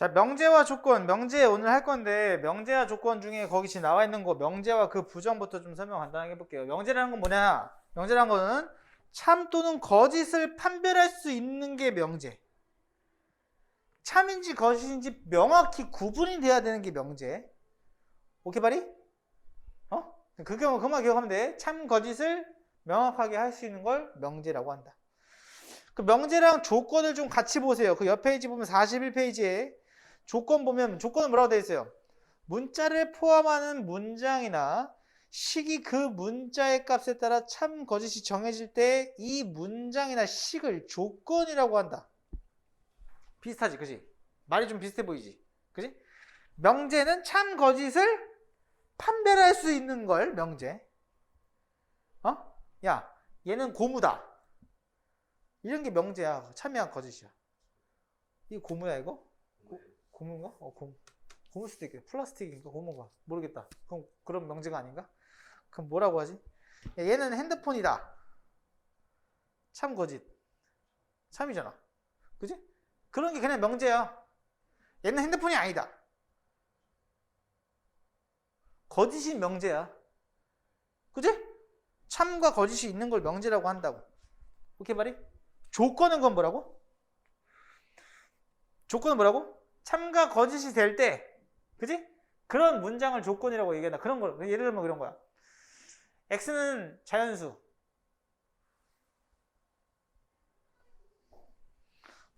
자, 명제와 조건, 명제 오늘 할 건데 명제와 조건 중에 거기 지금 나와 있는 거 명제와 그 부정부터 좀 설명 간단하게 해볼게요. 명제라는 건 뭐냐? 명제라는 거는 참 또는 거짓을 판별할 수 있는 게 명제. 참인지 거짓인지 명확히 구분이 돼야 되는 게 명제. 오케이 바리? 어? 그 경우 그만 기억하면 돼. 참 거짓을 명확하게 할 수 있는 걸 명제라고 한다. 그 명제랑 조건을 좀 같이 보세요. 그 옆 페이지 보면 41페이지에 조건 보면 조건은 뭐라고 되어 있어요? 문자를 포함하는 문장이나 식이 그 문자의 값에 따라 참 거짓이 정해질 때 이 문장이나 식을 조건이라고 한다. 비슷하지, 그지? 말이 좀 비슷해 보이지, 그지? 명제는 참 거짓을 판별할 수 있는 걸 명제. 어? 야, 얘는 고무다. 이런 게 명제야. 참이야, 거짓이야. 이거 고무야, 이거? 고, 고무인가? 어, 고무. 고무일 수도 있겠다. 플라스틱인가? 고무가. 모르겠다. 그럼, 그런 명제가 아닌가? 그럼 뭐라고 하지? 야, 얘는 핸드폰이다. 참 거짓. 참이잖아. 그지? 그런 게 그냥 명제야. 얘는 핸드폰이 아니다. 거짓이 명제야. 그지? 참과 거짓이 있는 걸 명제라고 한다고. 오케이 말이? 조건은 건 뭐라고? 조건은 뭐라고? 참과 거짓이 될 때, 그지? 그런 문장을 조건이라고 얘기한다. 그런 거, 예를 들면 그런 거야. x는 자연수.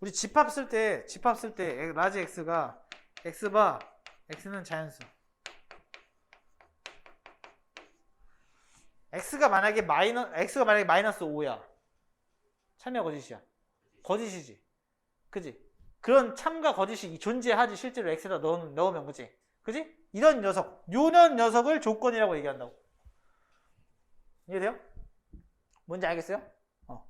우리 집합 쓸 때, 집합 쓸 때, 라지 x가 x바, x는 자연수. x가 만약에 마이너, x가 만약에 마이너스 5야. 참이야, 거짓이야? 거짓이지. 그지? 그런 참과 거짓이 존재하지, 실제로 x에다 넣, 넣으면, 그지? 그지? 이런 녀석, 요런 녀석을 조건이라고 얘기한다고. 이해돼요? 뭔지 알겠어요? 어.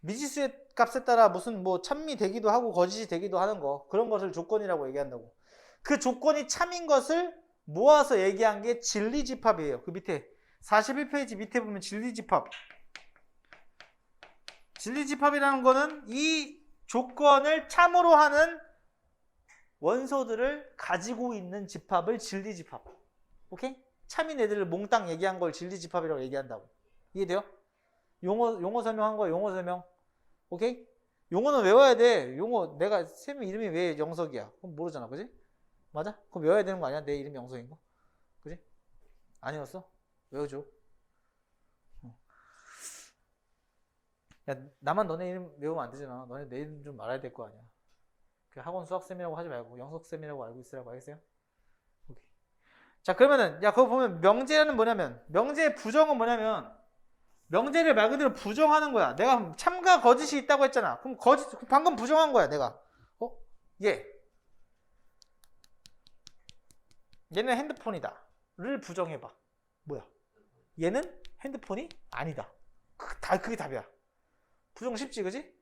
미지수의 값에 따라 무슨 뭐 참미 되기도 하고 거짓이 되기도 하는 거, 그런 것을 조건이라고 얘기한다고. 그 조건이 참인 것을 모아서 얘기한 게 진리집합이에요. 그 밑에 41페이지 밑에 보면 진리집합. 진리집합이라는 거는 이 조건을 참으로 하는 원소들을 가지고 있는 집합을 진리 집합. 오케이? 참인 애들을 몽땅 얘기한 걸 진리 집합이라고 얘기한다고. 이해돼요? 용어, 용어 설명한 거 용어 설명. 오케이? 용어는 외워야 돼. 용어, 내가 쌤 이름이 왜 영석이야? 그럼 모르잖아. 그지? 맞아? 그럼 외워야 되는 거 아니야? 내 이름이 영석인 거? 그지? 아니었어? 외워줘. 야, 나만 너네 이름 외우면 안 되잖아. 너네 내 이름 좀 알아야 될 거 아니야. 그 학원 수학쌤이라고 하지 말고 영석쌤이라고 알고 있으라고 알겠어요? 오케이. 자, 그러면은, 야, 그거 보면 명제는 뭐냐면, 명제의 부정은 뭐냐면, 명제를 말 그대로 부정하는 거야. 내가 참과 거짓이 있다고 했잖아. 그럼 거짓, 방금 부정한 거야, 내가. 어? 얘. 얘는 핸드폰이다. 를 부정해봐. 뭐야? 얘는 핸드폰이 아니다. 그, 다, 그게 답이야. 부정 쉽지, 그지?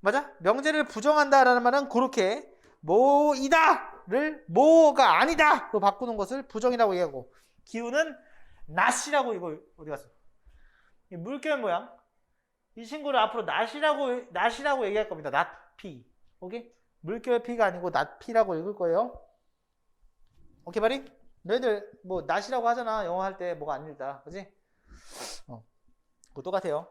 맞아? 명제를 부정한다라는 말은 그렇게 뭐이다를 뭐가 아니다로 바꾸는 것을 부정이라고 얘기하고 기후는 낫이라고 이거 어디 갔어? 이 물결 모양 이 친구를 앞으로 낫이라고 낫이라고 얘기할 겁니다. 낫피 오케이? 물결 피가 아니고 낫피라고 읽을 거예요. 오케이 바리? 너희들 뭐 낫이라고 하잖아 영어 할 때 뭐가 아니다, 그지? 어, 그거 똑같아요.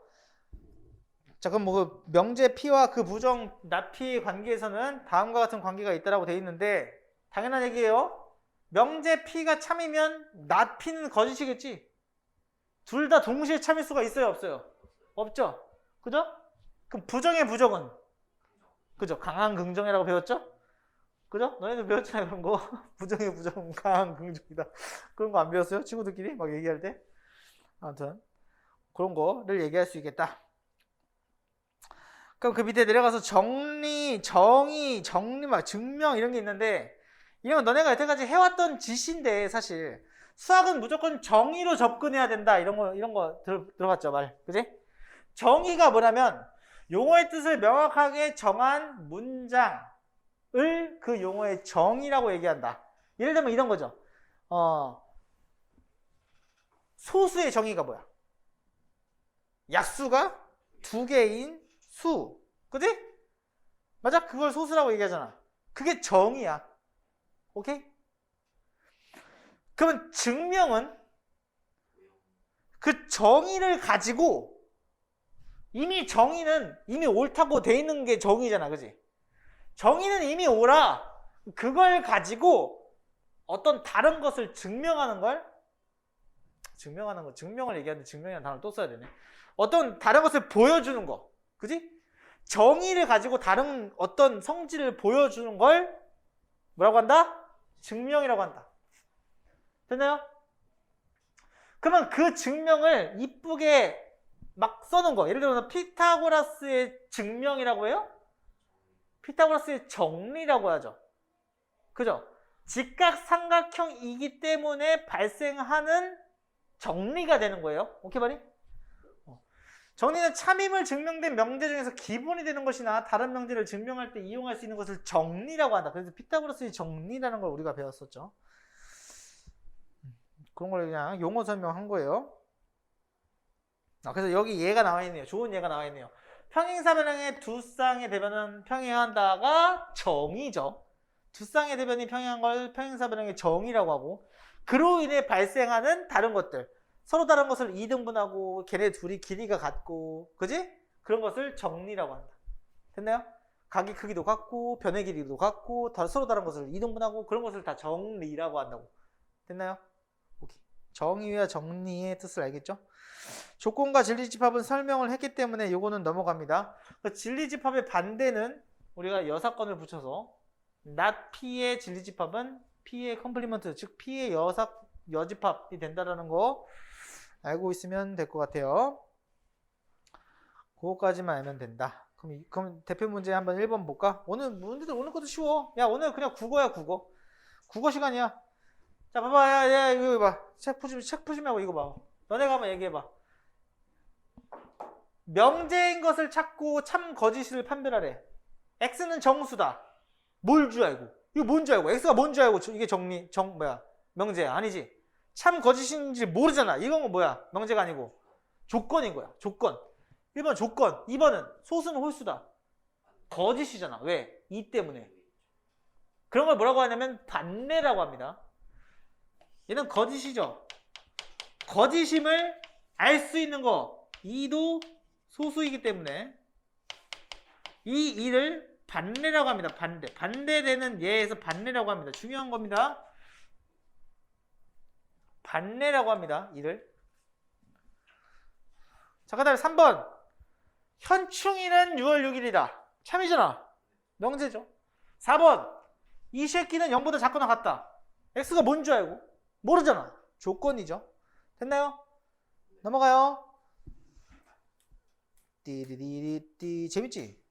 자, 그럼 뭐 명제 P와 그 부정 납피 관계에서는 다음과 같은 관계가 있다라고 돼 있는데 당연한 얘기예요. 명제 P가 참이면 납피는 거짓이겠지. 둘 다 동시에 참일 수가 있어요, 없어요? 없죠. 그죠? 그럼 부정의 부정은 그죠? 강한 긍정이라고 배웠죠? 그죠? 너희들 배웠잖아요, 그런 거. 부정의 부정은 강한 긍정이다. 그런 거 안 배웠어요? 친구들끼리 막 얘기할 때. 아무튼 그런 거를 얘기할 수 있겠다. 그럼 그 밑에 내려가서 정리, 정의, 정리, 막 증명 이런 게 있는데 이런 건 너네가 여태까지 해왔던 짓인데 사실 수학은 무조건 정의로 접근해야 된다 이런 거 이런 거 들, 들어봤죠 말, 그지? 정의가 뭐냐면 용어의 뜻을 명확하게 정한 문장을 그 용어의 정의라고 얘기한다. 예를 들면 이런 거죠. 어, 소수의 정의가 뭐야? 약수가 두 개인 수. 그지? 맞아? 그걸 소수라고 얘기하잖아. 그게 정의야. 오케이? 그러면 증명은 그 정의를 가지고 이미 정의는 이미 옳다고 돼 있는 게 정의잖아. 그지? 정의는 이미 옳아. 그걸 가지고 어떤 다른 것을 증명하는 걸 증명하는 거 증명을 얘기하는데 증명이라는 단어를 또 써야 되네. 어떤 다른 것을 보여주는 거. 그지? 정의를 가지고 다른 어떤 성질을 보여주는 걸 뭐라고 한다? 증명이라고 한다. 됐나요? 그러면 그 증명을 이쁘게 막 써놓은 거. 예를 들어서 피타고라스의 증명이라고 해요? 피타고라스의 정리라고 하죠. 그죠? 직각삼각형이기 때문에 발생하는 정리가 되는 거예요. 오케이 말이? 어. 정리는 참임을 증명된 명제 중에서 기본이 되는 것이나 다른 명제를 증명할 때 이용할 수 있는 것을 정리라고 한다. 그래서 피타고라스의 정리라는 걸 우리가 배웠었죠. 그런 걸 그냥 용어 설명한 거예요. 아, 그래서 여기 예가 나와 있네요. 좋은 예가 나와 있네요. 평행사변형의 두 쌍의 대변은 평행한다가 정이죠. 두 쌍의 대변이 평행한 걸 평행사변형의 정이라고 하고 그로 인해 발생하는 다른 것들 서로 다른 것을 이등분하고 걔네 둘이 길이가 같고 그지? 그런 것을 정리라고 한다. 됐나요? 각의 크기도 같고 변의 길이도 같고 다- 서로 다른 것을 이등분하고 그런 것을 다 정리라고 한다고. 됐나요? 오케이. 정의와 정리의 뜻을 알겠죠? 조건과 진리집합은 설명을 했기 때문에 요거는 넘어갑니다. 그 진리집합의 반대는 우리가 여사건을 붙여서 not P의 진리집합은 P의 컴플리먼트 즉 P의 여사 여집합이 된다라는 거 알고 있으면 될 것 같아요. 그거까지만 알면 된다. 그럼, 이- 그럼 대표 문제 한번 1번 볼까? 오늘 문제들 오늘 것도 쉬워. 야 오늘 그냥 국어야 국어. 국어 시간이야. 자 봐봐 야, 야 이거 봐. 책 푸지 책 푸지 말고 이거 봐. 너네가 한번 얘기해봐. 명제인 것을 찾고 참 거짓을 판별하래. x는 정수다. 뭘 줄 알고? 이거 뭔 줄 알고? x가 뭔 줄 알고 저- 이게 정리 정 뭐야? 명제야 아니지? 참 거짓인지 모르잖아. 이건 뭐야? 명제가 아니고 조건인 거야. 조건. 1번 조건. 2번은 소수는 홀수다. 거짓이잖아. 왜? 이 때문에. 그런 걸 뭐라고 하냐면 반례라고 합니다. 얘는 거짓이죠. 거짓임을 알 수 있는 거. 이도 소수이기 때문에 이 일을 반례라고 합니다. 반대. 반대되는 예에서 반례라고 합니다. 중요한 겁니다. 반례라고 합니다. 이를. 자, 그 다음에 3번. 현충일은 6월 6일이다. 참이잖아. 명제죠. 4번. 이 새끼는 0보다 작거나 같다. x가 뭔 줄 알고? 모르잖아. 조건이죠. 됐나요? 넘어가요. 띠리리리띠 재밌지?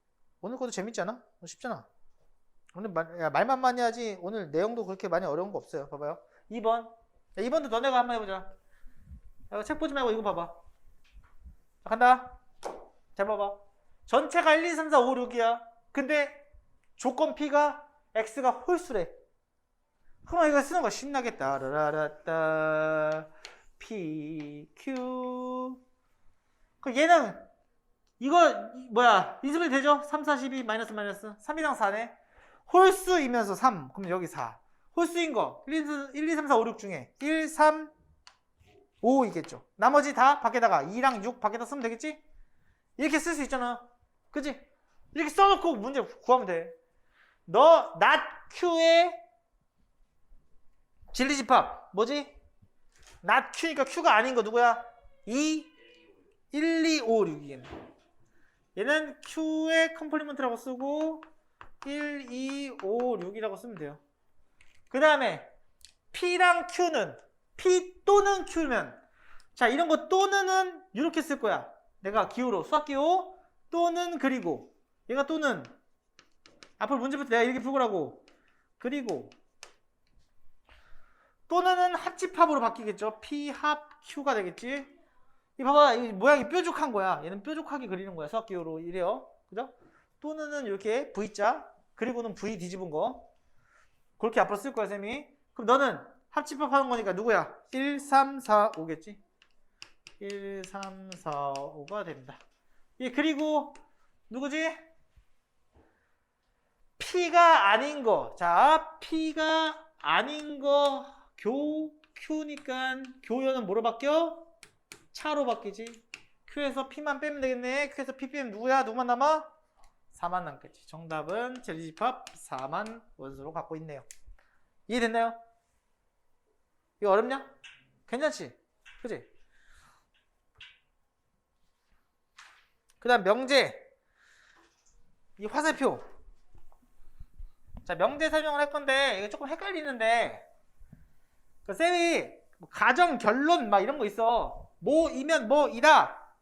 오늘 것도 재밌지 않아? 어, 쉽잖아. 오늘 말, 야, 말만 많이 하지 오늘 내용도 그렇게 많이 어려운 거 없어요. 봐봐요. 2번. 야, 2번도 너네가 한번 해보자. 야, 책 보지 말고 이거 봐봐. 자, 간다. 잘 봐봐. 전체가 1, 2, 3, 4, 5, 6이야. 근데 조건 P가 X가 홀수래. 그럼 이거 쓰는 거 신나겠다. 라라라따 P, Q. 그 얘는 이거 이- 뭐야 이즈벨 되죠? 3, 4, 12 마이너스 마이너스 3이랑 4네 홀수이면서 3 그럼 여기 4 홀수인 거 1, 2, 1, 2 3, 4, 5, 6 중에 1, 3, 5이겠죠 나머지 다 밖에다가 2랑 6 밖에다 쓰면 되겠지? 이렇게 쓸 수 있잖아 그치? 이렇게 써놓고 문제 구하면 돼 너 not q의 진리집합 뭐지? not q니까 q가 아닌 거 누구야? 2 1, 2, 5, 6이겠네. 얘는 Q의 컴플리먼트라고 쓰고 1, 2, 5, 6이라고 쓰면 돼요. 그 다음에 P랑 Q는 P 또는 Q면. 자 이런 거 또는은 이렇게 쓸 거야. 내가 기호로 수학 기호 또는 그리고. 얘가 또는. 앞으로 문제부터 내가 이렇게 풀 거라고. 그리고. 또는은 합집합으로 바뀌겠죠. P 합 Q가 되겠지. 이 봐봐 이 모양이 뾰족한 거야. 얘는 뾰족하게 그리는 거야 수학 기호로. 이래요. 그죠? 또는 이렇게 V자 그리고는 V 뒤집은 거 그렇게 앞으로 쓸 거야 쌤이 그럼 너는 합집합 하는 거니까 누구야 1 3 4 5겠지 1 3 4 5가 됩니다 예 그리고 누구지 P가 아닌 거. 자, P가 아닌 거 교, Q니까 교연은 뭐로 바뀌어? 차로 바뀌지. Q에서 P만 빼면 되겠네. Q에서 P 빼면 누구야? 누구만 남아? 4만 남겠지. 정답은 젤리집합 4만 원소로 갖고 있네요. 이해됐나요? 이거 어렵냐? 괜찮지? 그지? 그 다음 명제. 이 화살표. 자, 명제 설명을 할 건데, 이거 조금 헷갈리는데, 그 쌤이 뭐 가정, 결론, 막 이런 거 있어. 뭐이면 뭐이다.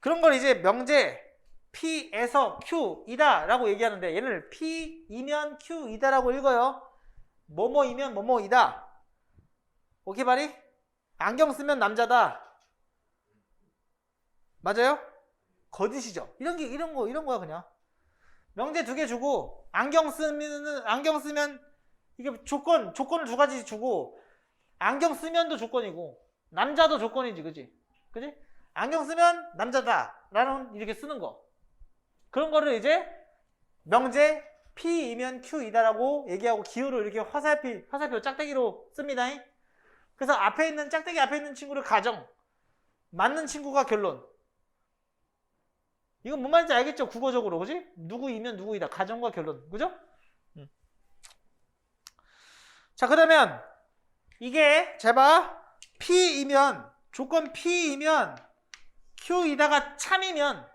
그런 걸 이제 명제, P에서 Q이다 라고 얘기하는데, 얘를 P이면 Q이다 라고 읽어요. 뭐뭐이면 뭐뭐이다. 오케이, 바리? 안경 쓰면 남자다. 맞아요? 거짓이죠. 이런 게 이런 거 이런 거야 그냥. 명제 두 개 주고 안경 쓰면은 안경 쓰면 이게 조건 조건을 두 가지 주고 안경 쓰면도 조건이고 남자도 조건이지, 그지? 그지? 안경 쓰면 남자다라는 이렇게 쓰는 거. 그런 거를 이제 명제 P이면 Q이다라고 얘기하고 기호로 이렇게 화살표 화살표 짝대기로 씁니다. 그래서 앞에 있는 짝대기 앞에 있는 친구를 가정 맞는 친구가 결론 이건 뭔 말인지 알겠죠? 국어적으로, 그지? 누구이면 누구이다. 가정과 결론. 그죠? 음. 자, 그러면 이게 제발 P이면 조건 P이면 Q이다가 참이면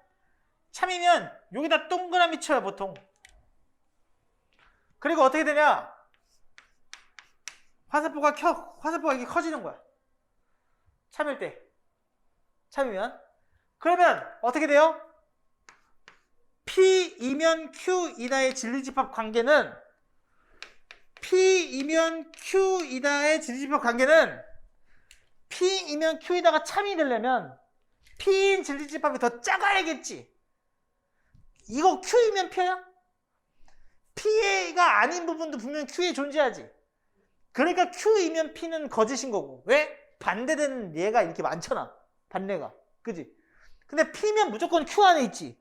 참이면 여기다 동그라미 쳐요, 보통. 그리고 어떻게 되냐? 화살표가 켜 화살표가 이게 커지는 거야. 참일 때. 참이면 그러면 어떻게 돼요? P이면 Q이다의 진리집합 관계는 P이면 Q이다의 진리집합 관계는 P이면 Q이다가 참이 되려면 P인 진리집합이 더 작아야겠지. 이거 Q이면 P야? P가 아닌 부분도 분명 Q에 존재하지. 그러니까 Q이면 P는 거짓인 거고. 왜? 반대되는 얘가 이렇게 많잖아. 반대가. 그지? 근데 P면 무조건 Q 안에 있지.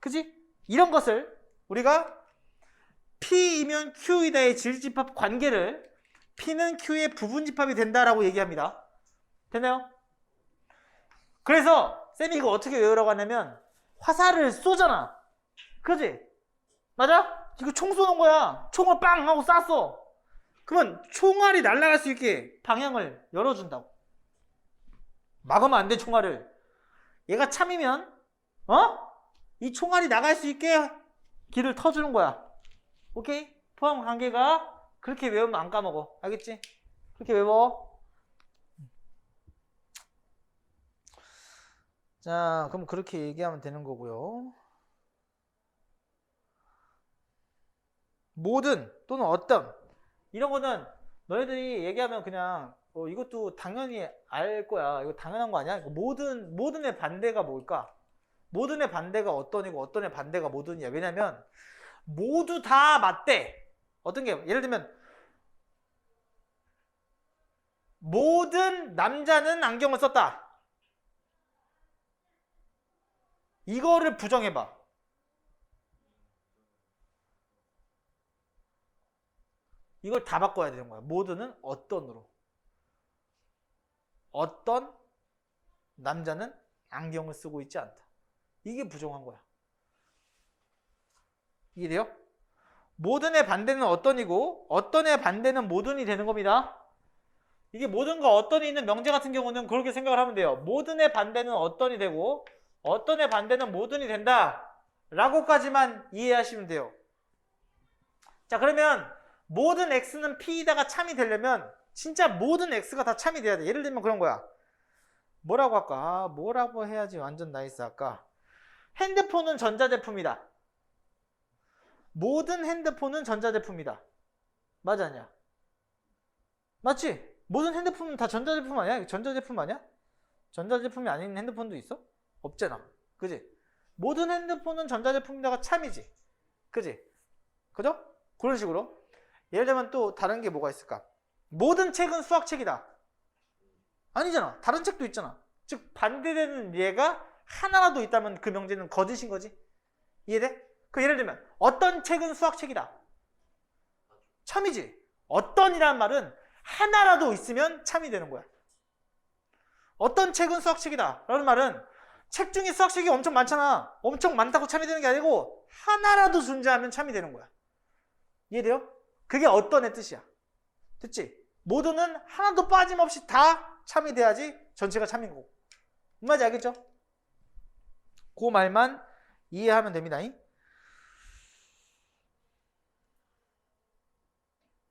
그지? 이런 것을 우리가 P이면 Q이다의 질집합 관계를 P는 Q의 부분집합이 된다라고 얘기합니다. 됐나요? 그래서 쌤이 이거 어떻게 외우라고 하냐면 화살을 쏘잖아. 그지? 맞아? 이거 총 쏘는 거야. 총을 빵 하고 쐈어. 그러면 총알이 날아갈 수 있게 방향을 열어준다고. 막으면 안 돼, 총알을. 얘가 참이면, 어? 이 총알이 나갈 수 있게 길을 터주는 거야. 오케이? 포함 관계가 그렇게 외우면 안 까먹어. 알겠지? 그렇게 외워. 자, 그럼 그렇게 얘기하면 되는 거고요. 모든 또는 어떤 이런 거는 너희들이 얘기하면 그냥 어, 이것도 당연히 알 거야. 이거 당연한 거 아니야? 모든 모든의 반대가 뭘까? 모든의 반대가 어떤이고 어떤의 반대가 모든이야. 왜냐면 모두 다 맞대. 어떤 게 예를 들면 모든 남자는 안경을 썼다. 이거를 부정해봐. 이걸 다 바꿔야 되는 거야. 모두는 어떤으로. 어떤 남자는 안경을 쓰고 있지 않다. 이게 부정한 거야. 이해돼요? 모든의 반대는 어떤이고 어떤의 반대는 모든이 되는 겁니다. 이게 모든과 어떤이 있는 명제 같은 경우는 그렇게 생각을 하면 돼요. 모든의 반대는 어떤이 되고 어떤의 반대는 모든이 된다. 라고까지만 이해하시면 돼요. 자 그러면 모든 x는 p이다가 참이 되려면 진짜 모든 x가 다 참이 돼야 돼. 예를 들면 그런 거야. 뭐라고 할까? 아, 뭐라고 해야지 완전 나이스 할까? 핸드폰은 전자제품이다. 모든 핸드폰은 전자제품이다. 맞아 아니야? 맞지? 모든 핸드폰은 다 전자제품 아니야? 전자제품 아니야? 전자제품이 아닌 핸드폰도 있어? 없잖아. 그지? 모든 핸드폰은 전자제품이다가 참이지. 그지? 그죠? 그런 식으로. 예를 들면 또 다른 게 뭐가 있을까? 모든 책은 수학책이다. 아니잖아. 다른 책도 있잖아. 즉 반대되는 예가 하나라도 있다면 그 명제는 거짓인 거지. 이해돼? 그 예를 들면 어떤 책은 수학책이다. 참이지. 어떤이란 말은 하나라도 있으면 참이 되는 거야. 어떤 책은 수학책이다. 라는 말은 책 중에 수학책이 엄청 많잖아. 엄청 많다고 참이 되는 게 아니고 하나라도 존재하면 참이 되는 거야. 이해돼요? 그게 어떤의 뜻이야. 됐지? 모두는 하나도 빠짐없이 다 참이 돼야지 전체가 참인 거고. 뭔지 알겠죠? 그 말만 이해하면 됩니다.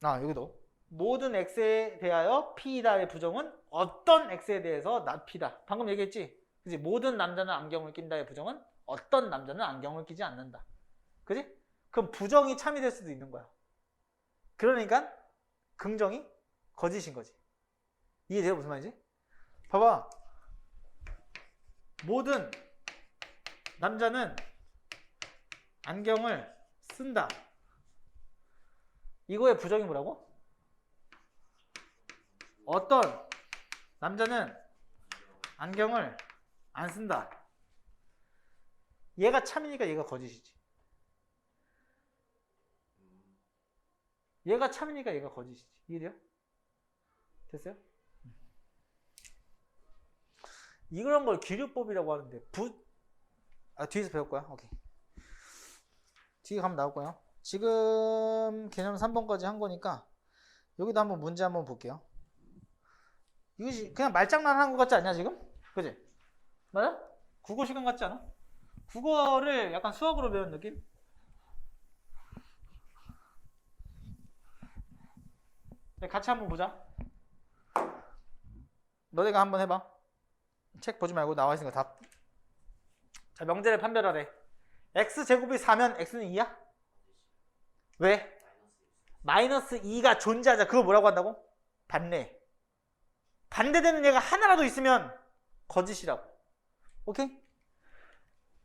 아, 여기도. 모든 x에 대하여 p다의 부정은 어떤 x에 대해서 not p다. 방금 얘기했지? 그지? 모든 남자는 안경을 낀다의 부정은 어떤 남자는 안경을 끼지 않는다. 그지? 그럼 부정이 참이 될 수도 있는 거야. 그러니까 긍정이 거짓인 거지. 이해돼요? 무슨 말인지? 봐봐. 모든 남자는 안경을 쓴다. 이거의 부정이 뭐라고? 어떤 남자는 안경을 안 쓴다. 얘가 참이니까 얘가 거짓이지. 얘가 참이니까 얘가 거짓이지. 이해돼요? 됐어요? 이런 걸 기류법이라고 하는데 부... 아 뒤에서 배울 거야? 오케이 뒤에 가면 나올 거예요 지금 개념 3번까지 한 거니까 여기도 한번 문제 한번 볼게요 이것이 그냥 말장난 하는 것 같지 않냐 지금? 그지? 맞아? 국어 시간 같지 않아? 국어를 약간 수학으로 배운 느낌? 같이 한번 보자 너네가 한번 해봐 책 보지 말고 나와 있으니까 답. 자, 명제를 판별하래. x제곱이 4면 x는 2야? 왜? 마이너스 2가 존재하자. 그걸 뭐라고 한다고? 반대. 반대되는 얘가 하나라도 있으면 거짓이라고. 오케이?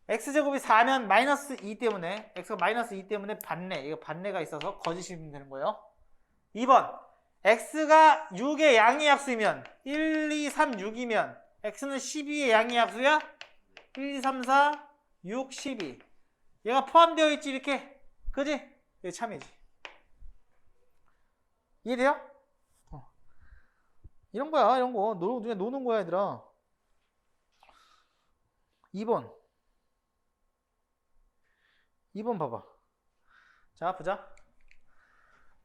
x제곱이 4면 마이너스 2 때문에 x가 마이너스 2 때문에 반대. 이거 반대가 있어서 거짓이면 되는 거예요. 2번. X가 6의 양의 약수이면 1, 2, 3, 6이면 x는 12의 양의 약수야? 1, 2, 3, 4, 6, 12. 얘가 포함되어 있지, 이렇게. 그지? 이게 참이지. 이해돼요? 어. 이런 거야, 이런 거. 노, 그냥 노는 거야, 얘들아. 2번. 2번 봐봐. 자, 보자.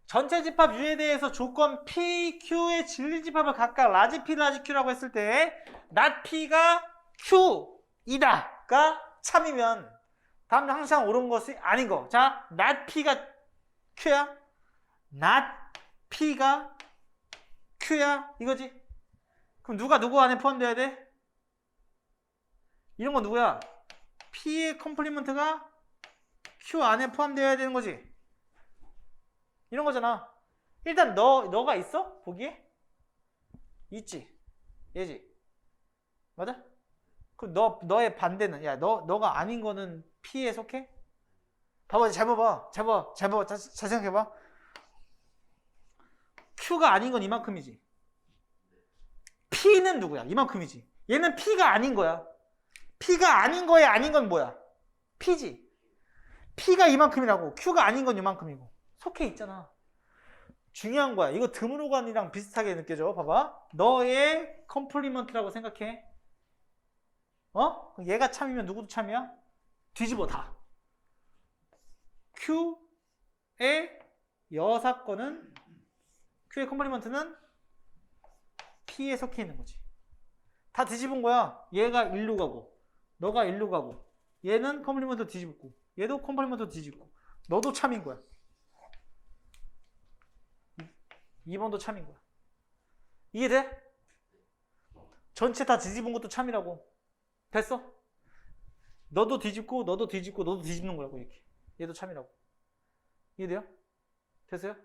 전체 집합 U에 대해서 조건 P, Q의 진리 집합을 각각 라지 P, 라지 Q라고 했을 때 not P가 Q이다가 참이면 다음 항상 옳은 것이 아닌 거. 자, not P가 Q야? not P가 Q야? 이거지? 그럼 누가 누구 안에 포함돼야 돼? 이런 거 누구야? P의 컴플리먼트가 Q 안에 포함되어야 되는 거지. 이런 거잖아. 일단 너 너가 있어? 보기에? 있지. 얘지. 맞아? 그럼 너 너의 반대는 야, 너 너가 아닌 거는 P에 속해? 봐봐. 잘 봐봐. 잘 봐. 잘 봐봐. 잘, 잘 생각해 봐. Q가 아닌 건 이만큼이지. P는 누구야? 이만큼이지. 얘는 P가 아닌 거야. P가 아닌 거에 아닌 건 뭐야? P지. P가 이만큼이라고. Q가 아닌 건 이만큼이고. 속해 있잖아. 중요한 거야. 이거 드문호관이랑 비슷하게 느껴져. 봐봐. 너의 컴플리먼트라고 생각해. 어? 얘가 참이면 누구도 참이야? 뒤집어 다. Q의 여사건은 Q의 컴플리먼트는 P에 속해 있는 거지. 다 뒤집은 거야. 얘가 일로 가고, 너가 일로 가고, 얘는 컴플리먼트 뒤집고, 얘도 컴플리먼트 뒤집고, 너도 참인 거야. 2번도 참인 거야. 이해돼? 전체 다 뒤집은 것도 참이라고. 됐어? 너도 뒤집고, 너도 뒤집고, 너도 뒤집는 거라고, 이렇게. 얘도 참이라고. 이해돼요? 됐어요?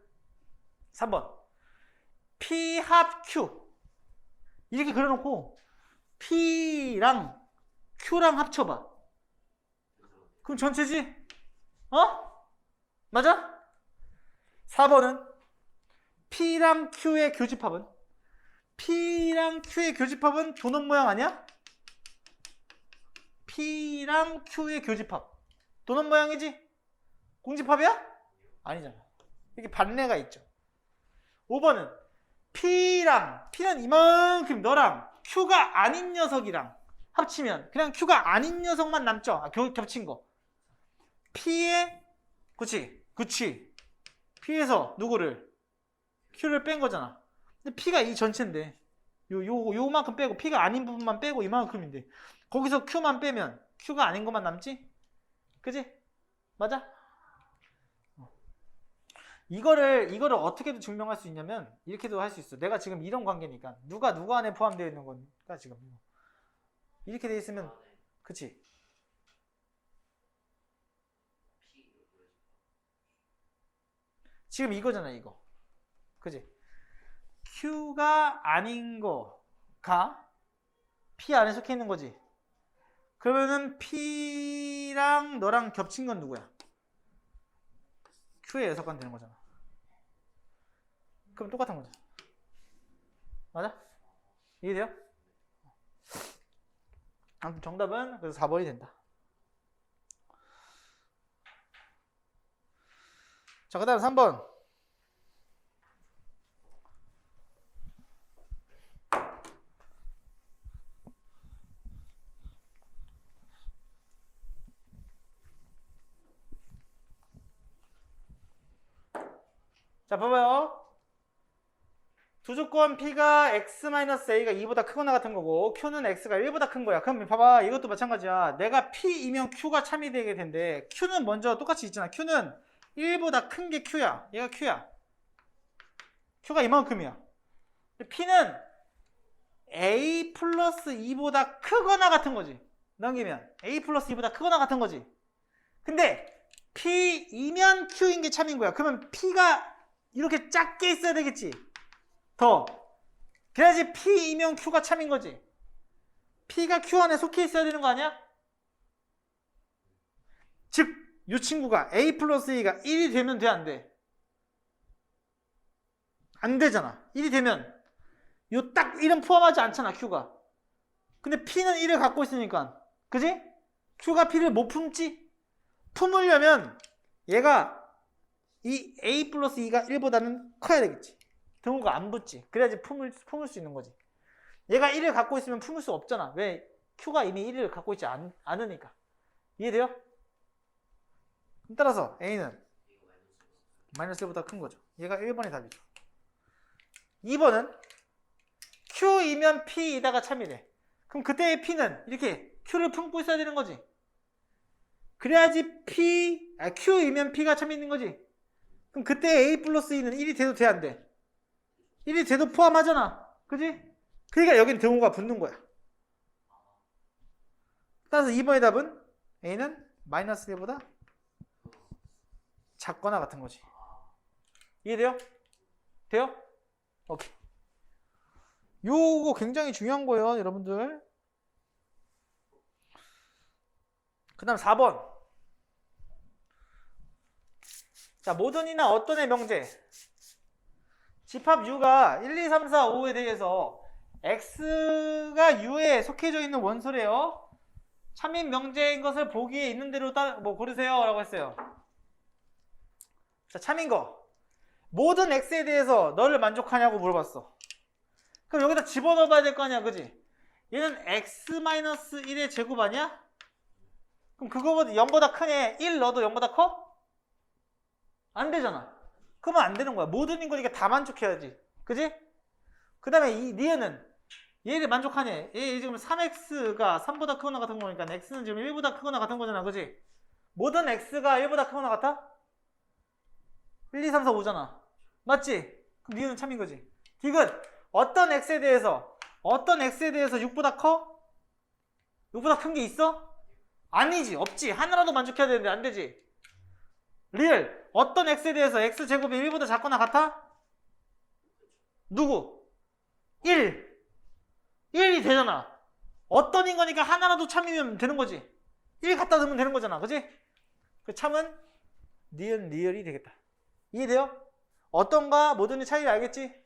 3번. P 합 Q. 이렇게 그려놓고, P랑 Q랑 합쳐봐. 그럼 전체지? 어? 맞아? 4번은 P랑 Q의 교집합은 P랑 Q의 교집합은 도넛 모양 아니야? P랑 Q의 교집합 도넛 모양이지? 공집합이야? 아니잖아. 이렇게 반례가 있죠. 5번은 P랑 P는 이만큼 너랑 Q가 아닌 녀석이랑 합치면 그냥 Q가 아닌 녀석만 남죠. 아, 겨- 겹친 거. P에 그치 그치 P에서 누구를 Q를 뺀 거잖아. 근데 P가 이 전체인데 요, 요, 요만큼 빼고 P가 아닌 부분만 빼고 이만큼인데 거기서 Q만 빼면 Q가 아닌 것만 남지? 그지? 맞아? 어. 이거를 이거를 어떻게도 증명할 수 있냐면 이렇게도 할 수 있어. 내가 지금 이런 관계니까 누가 누구 안에 포함되어 있는 거니까 지금 이렇게 돼 있으면 그치? 지금 이거잖아 이거. 그지? Q가 아닌 거가 P 안에 속해 있는 거지. 그러면은 P랑 너랑 겹친 건 누구야? Q의 여섯간 되는 거잖아. 그럼 똑같은 거죠. 맞아? 이해돼요? 아무튼 정답은 그래서 4번이 된다. 자, 그 다음 3번. 자, 봐봐요. 두 조건 P가 X-A가 2보다 크거나 같은 거고 Q는 X가 1보다 큰 거야. 그럼 봐봐. 이것도 마찬가지야. 내가 P이면 Q가 참이 되게 된대. Q는 먼저 똑같이 있잖아. Q는 1보다 큰 게 Q야. 얘가 Q야. Q가 이만큼이야. P는 A 플러스 2보다 크거나 같은 거지. 넘기면 A 플러스 2보다 크거나 같은 거지. 근데 P이면 Q인 게 참인 거야. 그러면 P가 이렇게 작게 있어야 되겠지. 더. 그래야지 P이면 Q가 참인 거지. P가 Q 안에 속해 있어야 되는 거 아니야? 즉, 이 친구가 A 플러스 A가 1이 되면 돼, 안 돼? 안 되잖아. 1이 되면 요딱 이름 포함하지 않잖아, Q가. 근데 P는 1을 갖고 있으니까. 그지? Q가 P를 못 품지? 품으려면 얘가 이 A 플러스 2가 1보다는 커야 되겠지. 등호가 안 붙지. 그래야지 품을, 품을 수 있는 거지. 얘가 1을 갖고 있으면 품을 수 없잖아. 왜? Q가 이미 1을 갖고 있지 않, 않으니까. 이해돼요? 따라서 A는 마이너스 1보다 큰 거죠. 얘가 1번의 답이죠. 2번은 Q이면 P이다가 참이래. 그럼 그때의 P는 이렇게 Q를 품고 있어야 되는 거지. 그래야지 P, 아, Q이면 P가 참이 있는 거지. 그럼 그때 A 플러스 2는 1이 돼도 돼, 안 돼? 1이 돼도 포함하잖아. 그지? 그러니까 여긴 등호가 붙는 거야. 따라서 2번의 답은 A는 마이너스 1보다 작거나 같은 거지. 이해돼요? 돼요? 오케이. 요거 굉장히 중요한 거예요, 여러분들. 그 다음 4번. 자, 모든이나 어떤의 명제. 집합 U가 1, 2, 3, 4, 5에 대해서 X가 U에 속해져 있는 원소래요. 참인 명제인 것을 보기에 있는 대로 따, 뭐 고르세요. 라고 했어요. 자, 참인 거. 모든 X에 대해서 너를 만족하냐고 물어봤어. 그럼 여기다 집어넣어 봐야 될 거 아니야. 그지? 얘는 X-1의 제곱 아니야? 그럼 그거보다 0보다 크네. 1 넣어도 0보다 커? 안 되잖아. 그러면 안 되는 거야. 모든 인거니까 다 만족해야지. 그지? 그 다음에 이 니은은 얘를 만족하네. 얘 지금 3x가 3보다 크거나 같은 거니까 x는 지금 1보다 크거나 같은 거잖아. 그지? 모든 x가 1보다 크거나 같아? 1, 2, 3, 4, 5잖아. 맞지? 그럼 니은은 참인 거지. 디귿 어떤 x에 대해서 어떤 x에 대해서 6보다 커? 6보다 큰 게 있어? 아니지. 없지. 하나라도 만족해야 되는데 안 되지. 리얼 어떤 x에 대해서 x제곱이 1보다 작거나 같아? 누구? 1 1이 되잖아 어떤 인거니까 하나라도 참이면 되는 거지 1 갖다 넣으면 되는 거잖아 그지? 그 참은 니은 리얼이 되겠다 이해돼요? 어떤가 모든의 차이를 알겠지?